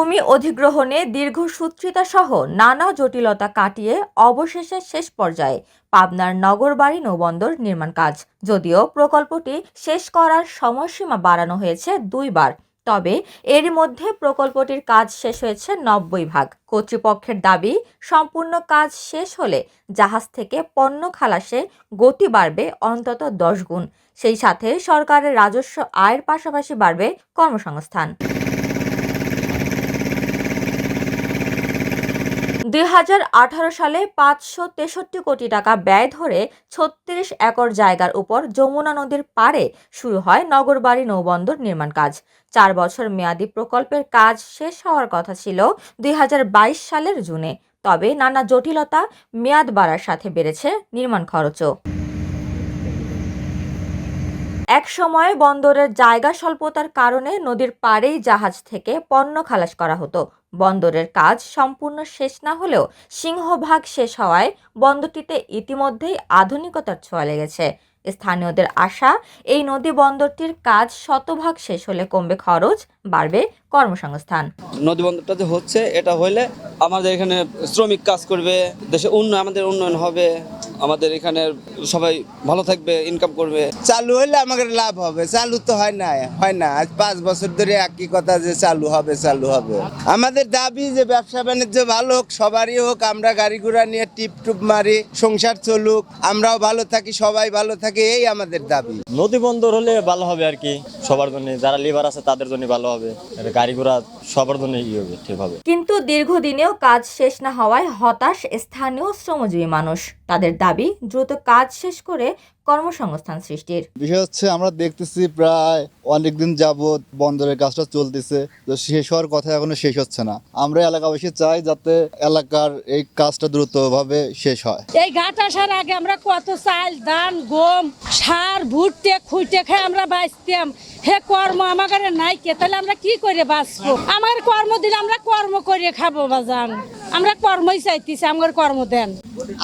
ভূমি অধিগ্রহণে দীর্ঘসূত্রিতা সহ নানা জটিলতা কাটিয়ে অবশেষে শেষ পর্যায়ে পাবনার নগরবাড়ি নৌবন্দর নির্মাণ কাজ। যদিও প্রকল্পটি শেষ করার সময়সীমা বাড়ানো হয়েছে দুইবার, তবে এরই মধ্যে প্রকল্পটির কাজ শেষ হয়েছে নব্বই ভাগ। কর্তৃপক্ষের দাবি, সম্পূর্ণ কাজ শেষ হলে জাহাজ থেকে পণ্য খালাসে গতি বাড়বে অন্তত দশ গুণ। সেই সাথে সরকারের রাজস্ব আয়ের পাশাপাশি বাড়বে কর্মসংস্থান। দুই হাজার আঠারো সালে পাঁচশো তেষট্টি কোটি টাকা ব্যয় ধরে ছত্রিশ একর জায়গার উপর যমুনা নদীর পাড়ে শুরু হয় নগরবাড়ি নৌবন্দর নির্মাণ কাজ। চার বছর মেয়াদী প্রকল্পের কাজ শেষ হওয়ার কথা ছিল দুই হাজার বাইশ সালের জুনে। তবে নানা জটিলতা মেয়াদ বাড়ার সাথে বেড়েছে নির্মাণ খরচও। এক সময় বন্দরের জায়গা স্বল্পতার কারণে নদীর পাড়েই জাহাজ থেকে পণ্য খালাস করা হতো। বন্দরের কাজ সম্পূর্ণ শেষ না হলেও সিংহভাগ শেষ হওয়ায় বন্দরটিতে ইতিমধ্যেই আধুনিকতার ছোঁয়া লেগেছে। স্থানীয়দের আশা, এই নদী বন্দরটির কাজ শতভাগ শেষ হলে কমবে খরচ বাড়বে কর্মসংস্থান। নদী বন্দরটা যে হচ্ছে এটা হইলে আমাদের এখানে শ্রমিক কাজ করবে দেশে উন্নয়ন আমাদের উন্নয়ন হবে আমাদের এখানে সবাই ভালো থাকবে ইনকাম করবে। চালু হলে আমাদের লাভ হবে চালু তো হয় না হয় না। আজ পাঁচ বছর ধরে একই কথা যে চালু হবে চালু হবে। আমাদের দাবি যে ব্যবসা বাণিজ্য ভালো হোক সবারই হোক আমরা গাড়ি ঘোড়া নিয়ে টিপ টুপ মারি সংসার চলুক আমরাও ভালো থাকি সবাই ভালো থাকে এই আমাদের দাবি। নদী বন্দর হলে ভালো হবে আর কি সবার জন্য যারা লিভার আছে তাদের জন্য ভালো হবে গাড়ি ঘোড়া সবার জন্য হবে। কিন্তু দীর্ঘদিনেও কাজ শেষ না হওয়ায় হতাশ স্থানীয় শ্রমজীবী মানুষ। তাদের দাবি, দ্রুত কাজ শেষ করে কর্মসংস্থান সৃষ্টির। বিষয় হচ্ছে আমরা দেখতেছি প্রায় অনেকদিন যাবৎ বন্দরের কাজটা চলতেছে তো শেষ হওয়ার কথা এখনও শেষ হচ্ছে না। আমরা এলাকাবাসী চাই যাতে এলাকার এই কাজটা দ্রুতভাবে শেষ হয়। এই ঘাট আসার আগে আমরা কত চাল ধান গম সার ভুট্টে খুঁটে খেয়ে আমরা বাঁচতাম। হে কর্ম আমাদের নাই কে তাহলে আমরা কি করে বাঁচবো? আমার কর্ম দিলে আমরা কর্ম করে খাব বাজান। আমরা কর্মই চাইতেছি আমার কর্ম দেন।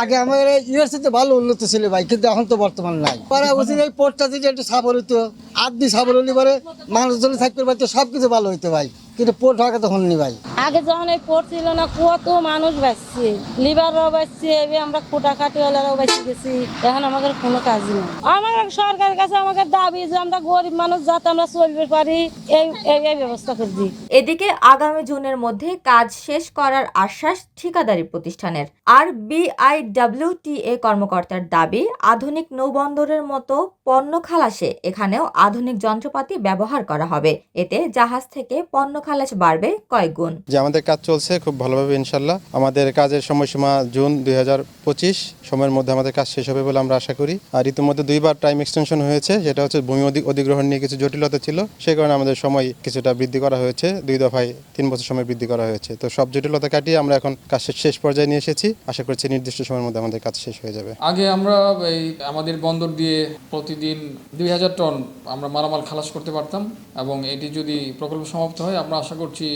আগে আমার ইউনিভার্সিটিতে ভালো উন্নত ছিল ভাই, কিন্তু এখন তো বর্তমান নাই। পরে উচিত এই পোর্টটা যদি একটু সাবর হইতো আদি সাবর হলে পরে মানুষজন থাকতে পারতো সব কিছু ভালো হইতো ভাই। কিন্তু পোর্ট হওয়াকে তখন নি ভাই। আগে যখন এই পড় ছিল না কত মানুষ বাঁচছে। লিভাররাও বাঁচছে এবার আমরা খোটা খাটিওয়ালারাও বাঁচে গেছি। এখন আমাদের কোনো কাজ নেই। আমার সরকারের কাছে আমাদের দাবি যে আমরা গরিব মানুষ যাতে আমরা চলবে পারি এই এই এই ব্যবস্থা করে দিই। এদিকে আগামী জুনের মধ্যে কাজ শেষ করার আশ্বাস ঠিকাদারি প্রতিষ্ঠানের। আর বিআইডব্লিউটিএ কর্মকর্তার দাবি আধুনিক নৌবন্দরের মতো পণ্য খালাসে এখানেও আধুনিক যন্ত্রপাতি ব্যবহার করা হবে। এতে জাহাজ থেকে পণ্য খালাস বাড়বে কয়েক গুণ। যে আমাদের কাজ চলছে খুব ভালোভাবে ইনশাল্লাহ। আমাদের কাজের সময়সীমা জুন দুই হাজার পঁচিশ সময়ের মধ্যে আমাদের কাজ শেষ হবে বলে আমরা আশা করি। আর ইতিমধ্যে দুইবার টাইম এক্সটেনশন হয়েছে যেটা হচ্ছে ভূমি অধি- অধিগ্রহণ নিয়ে কিছু জটিলতা ছিল সেই কারণে আমাদের সময় কিছুটা বৃদ্ধি করা হয়েছে। দুই দফায় তিন বছর সময় বৃদ্ধি করা হয়েছে। তো সব জটিলতা কাটিয়ে আমরা এখন কাজ শেষ পর্যায়ে নিয়ে এসেছি। আশা করছি নির্দিষ্ট সময়ের মধ্যে আমাদের কাজ শেষ হয়ে যাবে। আগে আমরা এই আমাদের বন্দর দিয়ে প্রতিদিন দুই হাজার টন আমরা মালামাল খালাস করতে পারতাম এবং এটি যদি প্রকল্প সমাপ্ত হয় আমরা আশা করছি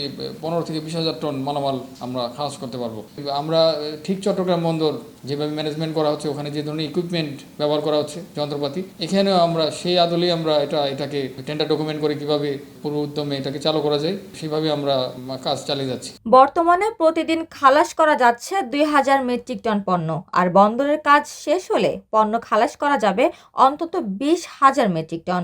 পনেরো থেকে বিশ হাজার টন মালামাল আমরা খালাস করতে পারব। আমরা ঠিক চট্টগ্রাম বন্দর যেভাবে ম্যানেজমেন্ট করা হচ্ছে, ওখানে যে ধরনের ইকুইপমেন্ট ব্যবহার করা হচ্ছে, যন্ত্রপাতি, এখানেও আমরা সেই আদলেই আমরা এটা, এটাকে টেন্ডার ডকুমেন্ট করে কীভাবে পূর্ব উদ্যমে এটাকে চালু করা যায়, সেভাবে আমরা কাজ চালিয়ে যাচ্ছি। বর্তমানে প্রতিদিন খালাস করা যাচ্ছে দুই হাজার মেট্রিক টন পণ্য, আর বন্দরের কাজ শেষ হলে পণ্য খালাস করা যাবে অন্তত বিশ হাজার মেট্রিক টন।